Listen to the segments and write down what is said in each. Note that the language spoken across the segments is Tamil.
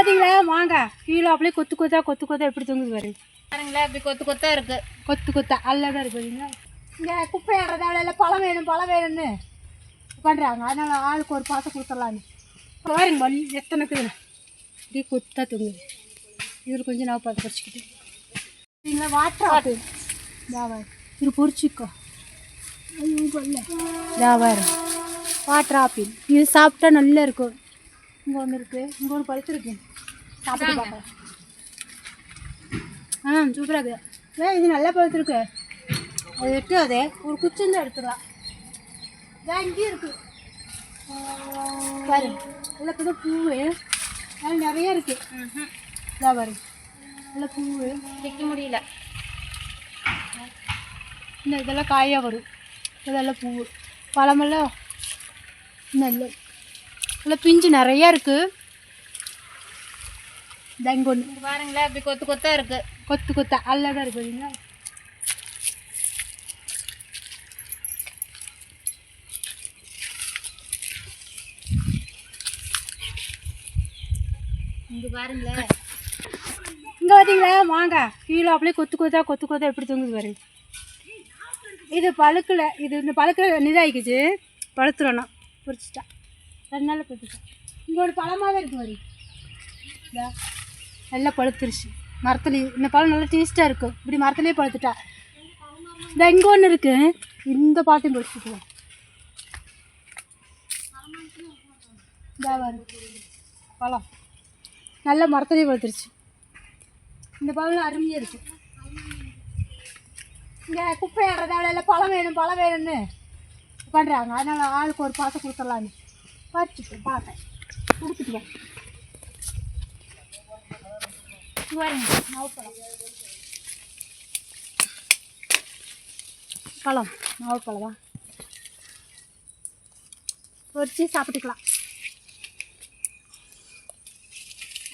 பார்த்தீங்களா மாங்காய் கீழே அப்படியே கொத்து கொத்தா கொத்து கொத்தா எப்படி தொங்குது பாருங்க பாருங்களேன் இப்படி கொத்து கொத்தா இருக்கு. கொத்து கொத்தா அல்லதான் இருக்கு பார்த்தீங்களா இங்கே குப்பை ஏறதால இல்லை பழம் வேணும் பழம் வேணும்னு. பண்ணுறாங்க அதனால ஆளுக்கு ஒரு பாசம் கொடுத்துடலான்னு பாருங்க வலி எத்தனை இருக்குதுண்ணா இப்படியே கொத்தா தொங்குது. இதில் கொஞ்சம் நான் பார்த்து பறிச்சுக்கிட்டு சரிங்களா வாட்டர் ஆப்பிள் தாவாரு இது பொறிச்சிக்கோ தாவாரு வாட்டர் ஆப்பிள் இது சாப்பிட்டா நல்லா இருக்கும். இங்கே ஒன்று இருக்குது இங்கே ஒன்று பழுத்துருக்கு சாப்பிட்டு பார்க்கலாம் ஆ சூப்பராக இருக்குது ஏன் இது நல்லா பழுத்துருக்கு அது எட்டு அதே ஒரு குச்சி இருந்தால் எடுத்துடலாம். இதான் இங்கேயும் இருக்குது பாரு நல்லா கூட பூவு. அது நிறைய இருக்குது இதாக பாரு. நல்ல பூவு. வைக்க முடியல. இந்த இதெல்லாம் காயாக வரும். இதெல்லாம் பூவு. பழமெல்லாம் நல்ல நல்ல பிஞ்சு நிறையா இருக்குது தங்கொன்று இங்க பாருங்களேன் இப்படி கொத்து கொத்தா இருக்கு. கொத்து கொத்தா அல்லதான் இருக்கு பார்த்தீங்களா இங்கே பாருங்களேன். இங்கே பார்த்தீங்களா மாங்காய். கீழே அப்படியே கொத்து கொத்தா கொத்து கொத்தா எப்படி தொங்குது பாருங்க. இது பழுக்கலை. இது இந்த பழுக்கல இதாகிக்குச்சு பழுத்துறோன்னா பிடிச்சிட்டா ரெண்டு நாள் பிடிச்சிட்டா இங்கே ஒரு பழமாகவே இருக்கு வரி இதா. நல்லா பழுத்துருச்சு. மரத்துல இந்த பழம் நல்லா டேஸ்ட்டாக இருக்கும் இப்படி மரத்துலேயே பழுத்துட்டா. இந்த இங்கே ஒன்று இருக்கு. இந்த பாட்டையும் பறிச்சுக்கலாம் பழம். நல்ல மரத்துலேயே பழுத்துருச்சு. இந்த பழம் அருமையாக இருக்கு. இங்கே குப்பை ஏறதால இல்லை பழம் வேணும் பழம் வேணும்னு பண்ணுறாங்க அதனால் ஆளுக்கு ஒரு பாசம் கொடுத்துடலான்னு. பறிச்சுட்டு பார்த்தேன் கொடுத்துட்டுவேன் பழம் நவப்பழம் தான் பொரிச்சு சாப்பிட்டுக்கலாம்.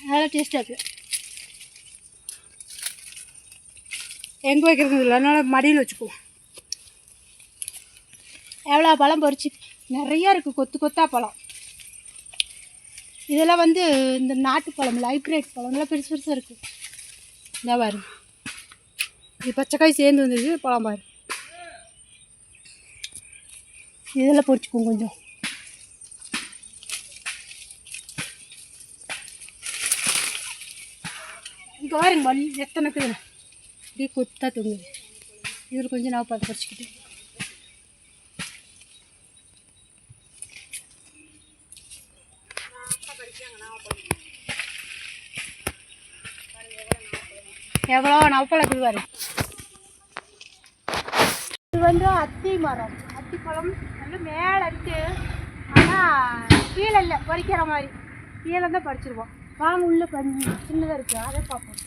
நல்லா டேஸ்ட்டாக இருக்குது எங்கே வைக்கிறது இல்லை அதனால் மடியில் வச்சுக்குவோம். எவ்வளோ பழம் பொரிச்சு நிறையா இருக்குது கொத்து கொத்தா பழம். இதெல்லாம் வந்து இந்த நாட்டு பழம் ஹைப்ரேட் பழம்லாம் பெருசு பெருசாக இருக்குது இந்த பாரு. இது பச்சைக்காய் சேர்ந்து வந்தது பழம் பாரு. இதெல்லாம் பொறிச்சுக்கோங்க கொஞ்சம். இங்கே பாருங்க வலி எத்தனை பேர் அப்படியே கொத்தா தொங்குது. இதில் கொஞ்சம் நான் பார்த்து பறிச்சுக்கிட்டு எவ்வளோ நவப்பழம் இருக்குது இது வந்து அத்தி மரம். அத்தி பழம் நல்லா மேலே இருக்கு. ஆனால் கீழே இல்லை பறிக்கிற மாதிரி. கீழே தான் பறிச்சிருவோம். வாங்க உள்ளே பண்ணி சின்னதாக இருக்குது அதை பார்ப்போம்.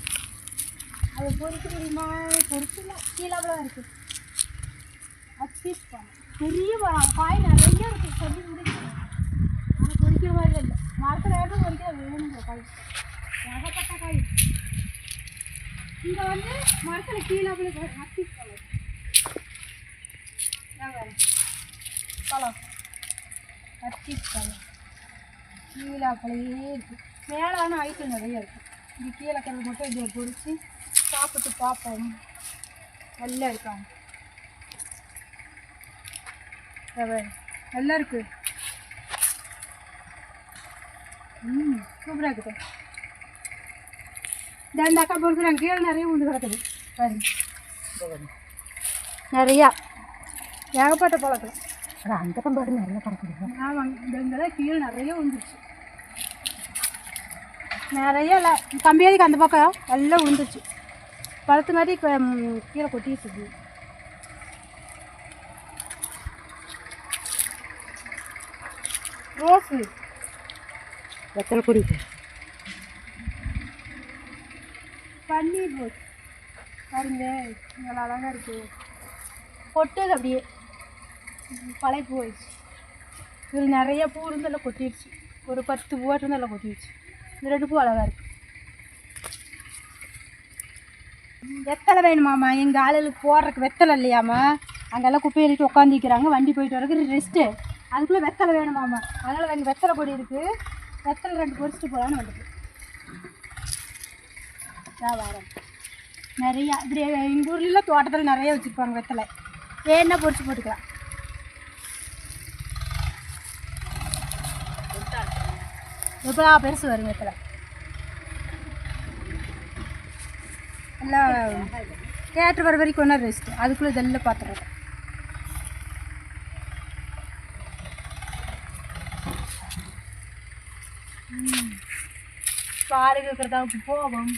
அதை பொறிக்க முடியுமா பொறிச்சிடலாம் கீழே தான் இருக்குது அத்தி பழம். பெரிய பழம் காய் நிறைய இருக்குது சொல்லி முடிச்சு ஆனால் பொறிக்கிற மாதிரி இல்லை. மரத்தில் ஏற்ற பொறிக்கிற வேணுங்கிற காய் ஏகப்பட்ட காய் இங்கே வந்து மரத்தில் கீழே போய் அத்தி பழம் இதான் பழம். அத்தி பழம். கீழே பழையே இருக்குது மேலான ஐட்டம் நிறைய இருக்குது இது கீழே இருக்கிறது மட்டும் இதை பொறிச்சு சாப்பிட்டு பார்ப்போம். நல்லா இருக்காங்க. நல்லா இருக்குது இந்த அக்கா பொறுக்கிறாங்க கீழே நிறைய உண்டு கிடக்குது பாருங்க நிறையா ஏகப்பட்ட பழக்கம் அந்த கம்பாடு நிறைய கிடக்குது ஆமாங்க இந்த இங்கெல்லாம் கீழே நிறைய வந்துருச்சு நிறைய இல்லை கம்பியாதிக்கு அந்த பக்கம் எல்லாம் விழுந்துருச்சு பழத்து மாதிரி இப்போ ம், கீழே கொட்டிடுச்சு ரோஸு வெத்தலை கொடி பன்னீர் ரோஸ் பாருங்க நல்லா அழகாக இருக்குது கொட்டுது அப்படியே. பழைய பூ ஆயிடுச்சு இதில் நிறைய பூ இருந்து எல்லாம் கொட்டிடுச்சு. ஒரு பத்து பூவாட்டு இருந்து எல்லாம் கொட்டிடுச்சு. இந்த ரெண்டு பூ அழகாக இருக்கு. வெத்தலை வேணுமாம்மா? எங்கள் ஆளுகளுக்கு போடுறதுக்கு வெத்தலை இல்லையாம்மா? அங்கெல்லாம் குப்பை எழுதிட்டு உட்காந்துக்கிறாங்க வண்டி போயிட்டு வரக்கு ரெஸ்ட்டு அதுக்குள்ளே வெத்தலை வேணுமாம்மா? அதனால் எங்கள் வெத்தலை கொடி இருக்குது வெத்தலை ரெண்டு பொறிச்சிட்டு போகலான்னு வந்துட்டு. இதான் வரேன் நிறையா இப்படி எங்கள் ஊர்லாம் தோட்டத்தில் நிறைய வச்சுருப்பாங்க வெத்தலை. வேணா பொரிச்சு போட்டுக்கலாம். எவ்வளோ பெருசு வரும் வெத்தலை? எல்லாம் தேட்டர் வர வரைக்கும் ஒன்றா ரெஸ்ட் அதுக்குள்ளே இதெல்லாம் பார்த்துருக்கேன் பாருங்க இருக்கிறதாவுக்கு போவோம்.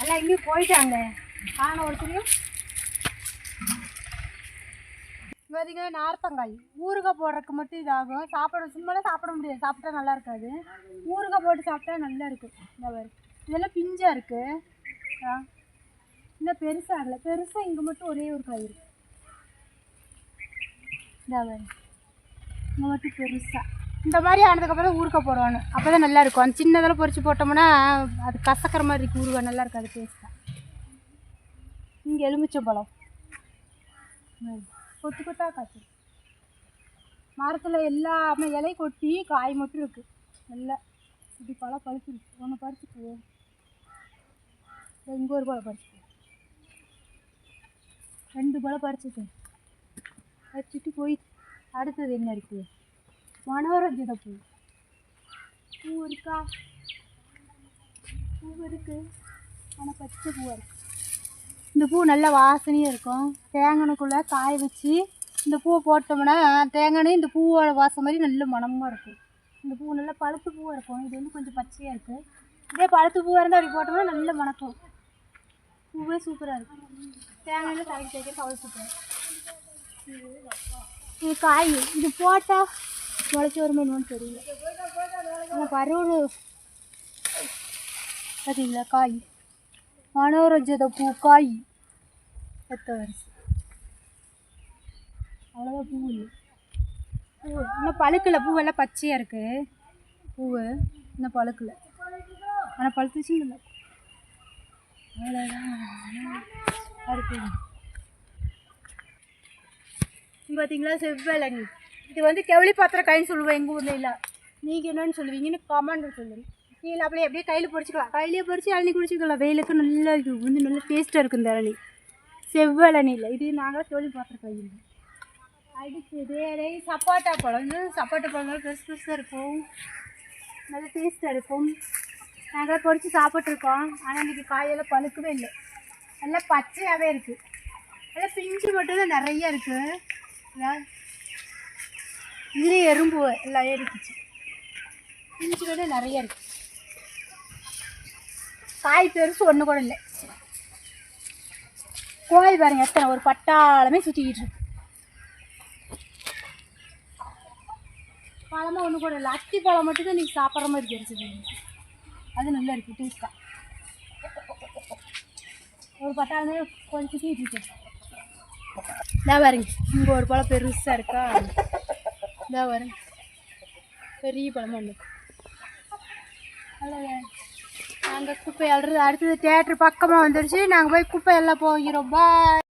எல்லாம் இங்கேயும் போயிட்டாங்க. காண ஒருத்தரையும். பார்த்தீங்கன்னா நார்த்தங்காய். ஊறுகாய் போடுறதுக்கு மட்டும் இதாகும். சாப்பிட சும்மாலாம் சாப்பிட முடியாது. சாப்பிட்டா நல்லா இருக்காது. ஊறுகாய் போட்டு சாப்பிட்டா நல்லா இருக்கும். இந்த மாதிரி இதெல்லாம் பிஞ்சாக இருக்குது ஆ. இன்னும் பெருசாகல பெருசாக இங்கே மட்டும் ஒரே ஒரு காய் இருக்குது இந்த மாதிரி இங்கே மட்டும் பெருசாக இந்த மாதிரி ஆனதுக்கப்புறம் ஊறுக்க போடுவானு அப்போ தான் நல்லாயிருக்கும் அந்த சின்னதெல்லாம் பொறிச்சு போட்டோம்னா அது கசக்கிற மாதிரி இருக்குது ஊறுவா நல்லா இருக்காது டேஸ்ட்டாக இங்கே எலுமிச்சம்பழம் பழம். கொத்து கொத்தாக காய்ச்சி மரத்தில் எல்லாமே இலை கொட்டி காய் மட்டும் இருக்குது நல்லா இப்படி பழம் பறிச்சிருக்கு ஒன்று பறிச்சுக்கு. இங்கே ஒரு பழம் பறிச்சுக்கு. ரெண்டு பழம் பறிச்சுக்கு. வச்சுட்டு போய் அடுத்தது என்ன இருக்குது மனோரஞ்சித பூ பூ இருக்கா? பூ இருக்கு. ஆனால் பச்சை பூவாக இருக்கு. இந்த பூ நல்ல வாசனையாக இருக்கும். தேங்கனுக்குள்ளே காய வச்சு இந்த பூவை போட்டோம்னா தேங்கானே இந்த பூவோட வாசம் மாதிரி நல்ல மனமாக இருக்கும். இந்த பூ நல்லா பழுத்து பூவாக இருக்கும். இது வந்து கொஞ்சம் பச்சையாக இருக்குது இதே பழுத்து பூவாக இருந்தால் அப்படி போட்டோம்னா நல்ல மணக்கும். பூவே சூப்பராக இருக்கும். தேங்காயில் தலைக்கு தேய்க்க அவ்வளோ சூப்பராக இது காய். இது போட்டால் முளைச்சி வருமா என்னன்னு தெரியல. ஆனால் பருவ பார்த்தீங்களா காய். மனோரஞ்சித பூ காய். எத்த வருஷம். அவ்வளோதான் பூ இல்லை. பூ இன்னும் பழுக்கலை. பூவெல்லாம் பச்சையாக இருக்குது பூவு இன்னும் பழுக்கலை. ஆனால் பழுத்துச்சு இல்லை. அவ்வளோதான் அடுத்தது. பார்த்தீங்களா செவ்வலங்கு. இது வந்து கெவளி பாத்திரக்காயின்னு சொல்லுவேன் எங்கள் ஊரில் இல்லை நீங்கள் என்னன்னு சொல்லுவீங்கன்னு கமெண்ட் சொல்லுங்கள் கீழே அப்படியே அப்படியே கையில் பொரிச்சிக்கலாம் கையிலேயே பொறிச்சு இளநி குடிச்சிக்கலாம். வெயிலுக்கு நல்லா இது வந்து நல்ல டேஸ்ட்டாக இருக்கும் இந்த இளநி செவ்வழனியில் இது நாங்கள் கெவளி பாத்திரம் இல்லை. அடுத்தது அதே சப்பாட்டா பழம். வந்து சப்பாட்டா பழம் நல்லா பெருசு பெருசாக இருக்கும். நல்ல டேஸ்ட்டாக இருக்கும். நாங்கள் பொரிச்சு சாப்பிட்ருக்கோம் ஆனால் இன்றைக்கி காயெல்லாம் பழுக்கவே இல்லை. நல்லா பச்சையாகவே இருக்குது நல்லா பிஞ்சு மட்டும் தான் நிறைய இருக்குது இதுலேயே எறும்பு எல்லாம் ஏறிக்குச்சு இஞ்சி கூட நிறைய இருக்கு. காய் பெருசு ஒன்று கூட இல்லை. கோயில் பாருங்க எத்தனை ஒரு பட்டாளமே சுற்றிக்கிட்டு இருக்கு. பழமாக ஒன்று கூட இல்லை. அத்தி பழம் மட்டும் தான் நீங்கள் சாப்பிட்ற மாதிரி தெரிஞ்சது அது நல்லா இருக்குது டேஸ்ட்டாக ஒரு பட்டாளமே கொஞ்சம் சுற்றிட்டு இருக்கு. பாருங்க இங்கே ஒரு பழம் பெருசாக இருக்கா? இதாக பாருங்க பெரிய பழமாக ஒன்று நாங்கள் குப்பை அல்றது அடுத்தது தேட்டர் பக்கமாக வந்துருச்சு. நாங்கள் போய் குப்பை எல்லாம் போகிறோம். பாய்